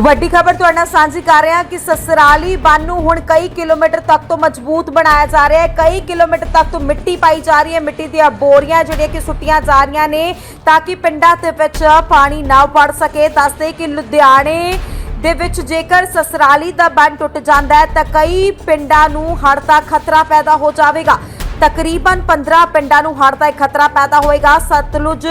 ਵੱਡੀ ਖਬਰ ਤੁਹਾਡੇ ਨਾਲ ਸਾਂਝੀ ਕਰ ਰਹੇ ਹਾਂ ਕਿ ਸਸਰਾਲੀ ਬੰਨ ਨੂੰ ਹੁਣ ਕਈ ਕਿਲੋਮੀਟਰ ਤੱਕ ਤੋਂ ਮਜ਼ਬੂਤ ਬਣਾਇਆ ਜਾ ਰਿਹਾ ਹੈ। ਕਈ ਕਿਲੋਮੀਟਰ ਤੱਕ ਤੋਂ ਮਿੱਟੀ ਪਾਈ ਜਾ ਰਹੀ ਹੈ। ਮਿੱਟੀ ਦੀਆਂ ਬੋਰੀਆਂ ਜਿਹੜੀਆਂ ਕਿ ਸੁੱਟੀਆਂ ਜਾ ਰਹੀਆਂ ਨੇ ਤਾਂ ਕਿ ਪਿੰਡਾਂ ਦੇ ਵਿੱਚ ਪਾਣੀ ਨਾ ਵੜ ਸਕੇ। ਦੱਸਦੇ ਕਿ ਲੁਧਿਆਣੇ ਦੇ ਵਿੱਚ ਜੇਕਰ ਸਸਰਾਲੀ ਦਾ ਬੰਨ ਟੁੱਟ ਜਾਂਦਾ ਹੈ ਤਾਂ ਕਈ ਪਿੰਡਾਂ ਨੂੰ ਹੜ੍ਹ ਦਾ ਖਤਰਾ ਪੈਦਾ ਹੋ ਜਾਵੇਗਾ। ਤਕਰੀਬਨ 15 ਪਿੰਡਾਂ ਨੂੰ ਹੜ੍ਹ ਦਾ ਇੱਕ ਖਤਰਾ ਪੈਦਾ ਹੋਏਗਾ। ਸਤਲੁਜ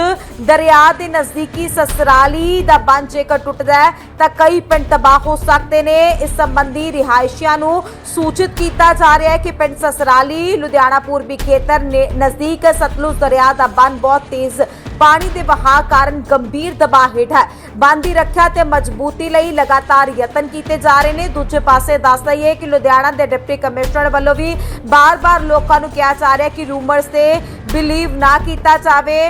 ਦਰਿਆ ਦੇ ਨਜ਼ਦੀਕੀ ਸਸਰਾਲੀ ਦਾ ਬੰਨ ਜੇਕਰ ਟੁੱਟਦਾ ਹੈ, ਤਾਂ ਕਈ ਪਿੰਡ ਤਬਾਹ ਹੋ ਸਕਦੇ ਨੇ। ਇਸ ਸੰਬੰਧੀ ਰਿਹਾਇਸ਼ੀਆਂ ਨੂੰ ਸੂਚਿਤ ਕੀਤਾ ਜਾ ਰਿਹਾ ਹੈ ਕਿ ਪਿੰਡ ਸਸਰਾਲੀ ਲੁਧਿਆਣਾ ਪੂਰਬੀ ਖੇਤਰ ਨੇ ਨਜ਼ਦੀਕ ਸਤਲੁਜ ਦਰਿਆ ਦਾ ਬੰਨ ਬਹੁਤ ਤੇਜ਼ ਪਾਣੀ ਦੇ ਵਹਾਅ ਕਾਰਨ ਗੰਭੀਰ ਦਬਾਅ ਹੇਠ ਹੈ। ਬੰਨ ਦੀ ਰੱਖਿਆ ਤੇ ਮਜ਼ਬੂਤੀ ਲਈ ਲਗਾਤਾਰ ਯਤਨ ਕੀਤੇ ਜਾ ਰਹੇ ਨੇ। ਦੂਜੇ ਪਾਸੇ ਦੱਸ ਦਈਏ ਕਿ ਲੁਧਿਆਣਾ ਦੇ ਡਿਪਟੀ ਕਮਿਸ਼ਨਰ ਵੱਲੋਂ ਵੀ ਬਾਰ-ਬਾਰ ਲੋਕਾਂ ਨੂੰ ਕਿਹਾ ਜਾ ਰਿਹਾ ਕਿ ਰੂਮਰਸ ਤੇ ਬਿਲੀਵ ਨਾ ਕੀਤਾ ਜਾਵੇ।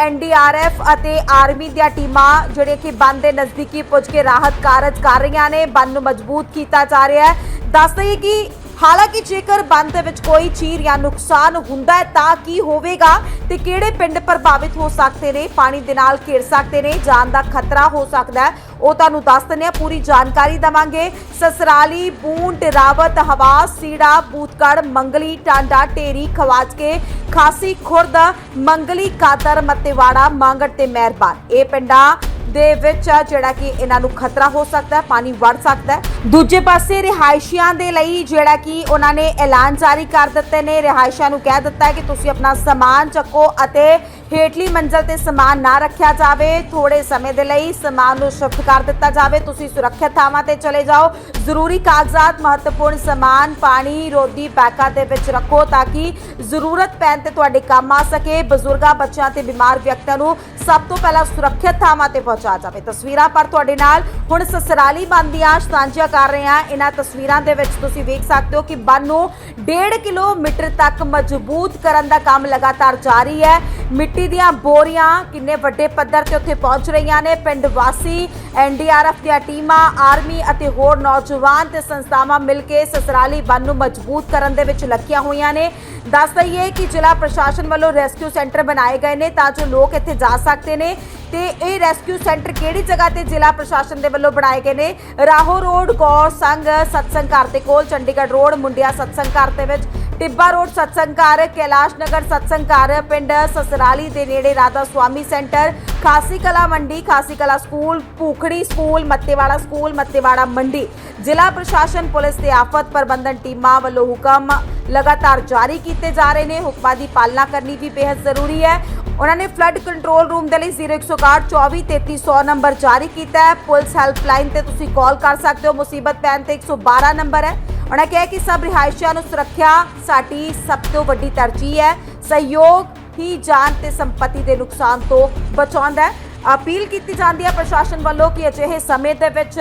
ਐਨਡੀਆਰਐਫ ਅਤੇ ਆਰਮੀ ਦੀਆਂ ਟੀਮਾਂ ਜਿਹੜੇ ਕਿ ਬੰਨ ਦੇ ਨਜ਼ਦੀਕੀ ਪੁੱਜ ਕੇ ਰਾਹਤ ਕਾਰਜ ਕਰ ਰਹੀਆਂ ਨੇ ਬੰਨ ਨੂੰ ਮਜ਼ਬੂਤ ਕੀਤਾ ਜਾ ਰਿਹਾ ਹੈ। ਦੱਸ ਦਈਏ ਕਿ ਹਾਲਾਂਕਿ ਜੇਕਰ ਬੰਦ ਦੇ ਵਿੱਚ ਕੋਈ ਚੀਰ ਜਾਂ ਨੁਕਸਾਨ ਹੁੰਦਾ ਹੈ, ਤਾਂ ਕੀ ਹੋਵੇਗਾ ਤੇ ਕਿਹੜੇ ਪਿੰਡ ਪ੍ਰਭਾਵਿਤ ਹੋ ਸਕਦੇ ਨੇ? ਪਾਣੀ ਦੇ ਨਾਲ ਘਿਰ ਸਕਦੇ ਨੇ, ਜਾਨ ਦਾ ਖਤਰਾ ਹੋ ਸਕਦਾ ਹੈ। ਉਹ ਤੁਹਾਨੂੰ ਦੱਸ ਦਿੰਦੇ ਹਾਂ, ਪੂਰੀ ਜਾਣਕਾਰੀ ਦਵਾਂਗੇ। ਸਸਰਾਲੀ ਬੂੰਟ ਰਾਵਤ, ਹਵਾਸ, ਸੀੜਾ ਬੂਤਕੜ ਮੰਗਲੀ, ਟਾਂਡਾ, ਢੇਰੀ, ਖਵਾਜਕੇ, ਖਾਸੀ, ਖੁਰਦ, ਮੰਗਲੀ ਕਾਦਰ ਮੱਤੇਵਾੜਾ, ਮਾਂਗੜ ਤੇ ਮਹਿਰਬਾਨ। ਇਹ ਪਿੰਡਾਂ ਦੇ ਵਿੱਚ ਆ ਜਿਹੜਾ ਕਿ ਇਹਨਾਂ ਨੂੰ ਖਤਰਾ ਹੋ ਸਕਦਾ ਹੈ, ਪਾਣੀ ਵੜ ਸਕਦਾ ਹੈ। ਦੂਜੇ ਪਾਸੇ ਰਿਹਾਇਸ਼ੀਆਂ ਦੇ ਲਈ ਜਿਹੜਾ ਕਿ ਉਹਨਾਂ ਨੇ ਐਲਾਨ ਜਾਰੀ ਕਰ ਦਿੱਤੇ ਨੇ। ਰਿਹਾਇਸ਼ਾਂ ਨੂੰ ਕਹਿ ਦਿੱਤਾ ਹੈ ਕਿ ਤੁਸੀਂ ਆਪਣਾ ਸਮਾਨ ਚੱਕੋ ਅਤੇ ਹੇਠਲੀ ਮੰਜ਼ਲ ਤੇ ਸਮਾਨ ਨਾ ਰੱਖਿਆ ਜਾਵੇ। ਥੋੜੇ ਸਮੇਂ ਦੇ ਲਈ ਸਮਾਨ ਨੂੰ ਸ਼ਿਫਟ ਕਰ ਦਿੱਤਾ ਜਾਵੇ। ਤੁਸੀਂ ਸੁਰੱਖਿਅਤ ਥਾਵਾਂ ਤੇ ਚਲੇ ਜਾਓ। ਜ਼ਰੂਰੀ ਕਾਗਜ਼ਾਤ, ਮਹੱਤਵਪੂਰਨ ਸਮਾਨ, ਪਾਣੀ ਰੋਦੀ ਪੈਕਾਂ ਦੇ ਵਿੱਚ ਰੱਖੋ ਤਾਂ ਕਿ ਜ਼ਰੂਰਤ ਪੈਣ ਤੇ ਤੁਹਾਡੇ ਕੰਮ ਆ ਸਕੇ। ਬਜ਼ੁਰਗਾਂ, ਬੱਚਿਆਂ ਤੇ ਬਿਮਾਰ ਵਿਅਕਤੀਆਂ ਨੂੰ ਸਭ ਤੋਂ ਪਹਿਲਾਂ ਸੁਰੱਖਿਅਤ ਥਾਵਾਂ ਤੇ ਪਹੁੰਚਾ ਜਾਵੇ। ਤਸਵੀਰਾਂ ਪਰ ਤੁਹਾਡੇ ਨਾਲ ਹੁਣ ਸਸਰਾਲੀ ਬੰਦ ਦੀਆਂ ਸਾਂਝੀਆਂ ਕਰ ਰਹੇ ਹਾਂ। ਇਹਨਾਂ ਤਸਵੀਰਾਂ ਦੇ ਵਿੱਚ ਤੁਸੀਂ ਵੇਖ ਸਕਦੇ ਹੋ ਕਿ ਬੰਨ ਨੂੰ 1.5 ਕਿਲੋਮੀਟਰ ਤੱਕ ਮਜ਼ਬੂਤ ਕਰਨ ਦਾ ਕੰਮ ਲਗਾਤਾਰ ਜਾਰੀ ਹੈ। ਮਿੱਟੀ ਦੀਆਂ ਬੋਰੀਆਂ ਕਿੰਨੇ ਵੱਡੇ ਪੱਧਰ ਤੇ ਉੱਥੇ ਪਹੁੰਚ ਰਹੀਆਂ ਨੇ? ਪਿੰਡ ਵਾਸੀ ਐਨਡੀਆਰਐਫ ਦੀਆਂ ਟੀਮਾਂ, ਆਰਮੀ ਅਤੇ ਹੋਰ ਨੌਜਵਾਨ ਤੇ ਸੰਸਥਾਵਾਂ ਮਿਲ ਕੇ ਸਸਰਾਲੀ ਬੰਨ ਨੂੰ ਮਜ਼ਬੂਤ ਕਰਨ ਦੇ ਵਿੱਚ ਲੱਗੀਆਂ ਹੋਈਆਂ ਨੇ। ਦੱਸ ਦਈਏ ਕਿ ਜ਼ਿਲ੍ਹਾ ਪ੍ਰਸ਼ਾਸਨ ਵੱਲੋਂ ਰੈਸਕਿਊ ਸੈਂਟਰ ਬਣਾਏ ਗਏ ਨੇ ਤਾਂ ਜੋ ਲੋਕ ਇੱਥੇ ਜਾ ਸਕਦੇ ਨੇ। ਤੇ ਇਹ ਰੈਸਕਿਊ ਸੈਂਟਰ ਕਿਹੜੀ ਜਗ੍ਹਾ ਤੇ ਜ਼ਿਲ੍ਹਾ ਪ੍ਰਸ਼ਾਸਨ ਦੇ ਵੱਲੋਂ ਬਣਾਏ ਗਏ ਨੇ? ਰਾਹੋ ਰੋਡ ਗੌਰ ਸੰਘ ਸਤਸੰਗ ਘਰ ਦੇ ਕੋਲ, ਚੰਡੀਗੜ੍ਹ ਰੋਡ, ਮੁੰਡਿਆ ਸਤਸੰਗ ਘਰ ਦੇ ਵਿੱਚ ਟਿੱਬਾ ਰੋਡ ਸਤਸੰਗ ਘਰ, ਕੈਲਾਸ਼ ਨਗਰ ਸਤਸੰਗ ਘਰ, ਪਿੰਡ ਸਸਰਾਲੀ ਦੇ ਨੇੜੇ ਰਾਧਾ ਸੁਆਮੀ ਸੈਂਟਰ, ਖਾਸੀ ਕਲਾ ਮੰਡੀ, Khasi Kalan school, Bhukhri school, Mattewara school, Mattewara ਮੰਡੀ। ਜ਼ਿਲ੍ਹਾ ਪ੍ਰਸ਼ਾਸਨ, ਪੁਲਿਸ ਤੇ ਆਫਤ ਪ੍ਰਬੰਧਨ ਟੀਮਾਂ ਵੱਲੋਂ ਹੁਕਮ ਲਗਾਤਾਰ ਜਾਰੀ ਕੀਤੇ ਜਾ ਰਹੇ ਨੇ। ਹੁਕਮਾਂ ਦੀ ਪਾਲਣਾ ਕਰਨੀ ਵੀ ਬੇहद ਜ਼ਰੂਰੀ ਹੈ। ਉਹਨਾਂ ਨੇ ਫਲੱਡ ਕੰਟਰੋਲ ਰੂਮ ਦੇ ਲਈ 0161 243300 ਨੰਬਰ ਜਾਰੀ ਕੀਤਾ ਹੈ। ਪੁਲਿਸ ਹੈਲਪਲਾਈਨ ਤੇ ਤੁਸੀਂ ਕਾਲ ਕਰ ਸਕਦੇ ਹੋ। ਮੁਸੀਬਤ ਪੈਣ ਤੇ 112 ਨੰਬਰ ਹੈ। ਉਹਨਾਂ ਕਿਹਾ ਕਿ ਸਭ ਰਿਹਾਇਸ਼ਾਂ ਨੂੰ ਸੁਰੱਖਿਆ ਸਾਡੀ ਸਭ ਤੋਂ ਵੱਡੀ ਤਰਜੀਹ ਹੈ। ਸਹਿਯੋਗ ਹੀ ਜਾਨ ਤੇ ਸੰਪਤੀ ਦੇ ਨੁਕਸਾਨ ਤੋਂ ਬਚਾਉਂਦਾ ਹੈ ਅਪੀਲ ਕੀਤੀ ਜਾਂਦੀ ਹੈ। ਪ੍ਰਸ਼ਾਸਨ ਵੱਲੋਂ ਕਿ ਅਜਿਹੇ ਸਮੇਂ ਦੇ ਵਿੱਚ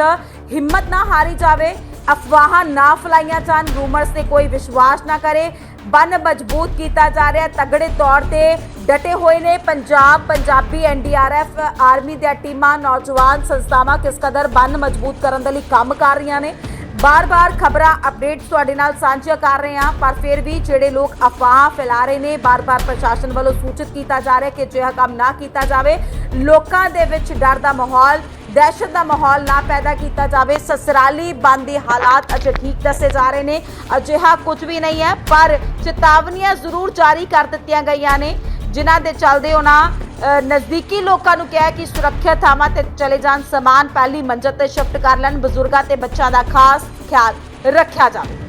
ਹਿੰਮਤ ਨਾ ਹਾਰੀ ਜਾਵੇ, ਅਫਵਾਹਾਂ ਨਾ ਫਲਾਈਆਂ ਜਾਣ, ਰੂਮਰਸ ਤੇ ਕੋਈ ਵਿਸ਼ਵਾਸ ਨਾ ਕਰੇ। ਬੰਨ ਮਜ਼ਬੂਤ ਕੀਤਾ ਜਾ ਰਿਹਾ ਤਗੜੇ ਤੌਰ ਤੇ ਡਟੇ ਹੋਏ ਨੇ ਪੰਜਾਬ, ਪੰਜਾਬੀ ਐਨਡੀਆਰਐਫ ਆਰਮੀ ਦੀਆਂ ਟੀਮਾਂ, ਨੌਜਵਾਨ ਸੰਸਥਾਵਾਂ ਕਿਸ ਕਦਰ ਬੰਨ ਮਜ਼ਬੂਤ ਕਰਨ ਦੇ ਲਈ ਕੰਮ ਕਰ ਰਹੀਆਂ ਨੇ। ਬਾਰ-ਬਾਰ ਖਬਰਾਂ ਅਪਡੇਟਸ ਤੁਹਾਡੇ ਨਾਲ ਸਾਂਝੀਆਂ ਕਰ ਰਹੇ ਹਾਂ, ਪਰ ਫਿਰ ਵੀ ਜਿਹੜੇ ਲੋਕ ਅਫਵਾਹ ਫੈਲਾ ਰਹੇ ਨੇ, ਬਾਰ-ਬਾਰ ਪ੍ਰਸ਼ਾਸਨ ਵੱਲੋਂ ਸੂਚਿਤ ਕੀਤਾ ਜਾ ਰਿਹਾ ਕਿ ਅਜਿਹਾ ਕੰਮ ਨਾ ਕੀਤਾ ਜਾਵੇ। ਲੋਕਾਂ ਦੇ ਵਿੱਚ ਡਰ ਦਾ ਮਾਹੌਲ, ਦਹਿਸ਼ਤ ਦਾ ਮਾਹੌਲ ਨਾ ਪੈਦਾ ਕੀਤਾ ਜਾਵੇ। ਸਸਰਾਲੀ ਬੰਦ ਦੇ ਹਾਲਾਤ ਅਜੇ ਠੀਕ ਦੱਸੇ ਜਾ ਰਹੇ ਨੇ। ਅਜਿਹਾ ਕੁਝ ਵੀ ਨਹੀਂ ਹੈ, ਪਰ ਚੇਤਾਵਨੀਆਂ ਜ਼ਰੂਰ ਜਾਰੀ ਕਰ ਦਿੱਤੀਆਂ ਗਈਆਂ ਨੇ। ਜਿਨ੍ਹਾਂ ਦੇ ਚੱਲਦੇ ਉਹਨਾਂ ਨਜ਼ਦੀਕੀ ਲੋਕਾਂ ਨੂੰ ਕਿਹਾ ਕਿ ਸੁਰੱਖਿਅਤ ਥਾਵਾਂ ਤੇ ਚਲੇ ਜਾਣ ਸਮਾਨ ਪਹਿਲੀ ਮੰਜ਼ਲ ਤੇ ਸ਼ਿਫਟ ਕਰ ਲੈਣ ਬਜ਼ੁਰਗਾਂ ਤੇ ਬੱਚਿਆਂ ਦਾ ਖਾਸ ਖਿਆਲ ਰੱਖਿਆ ਜਾਵੇ।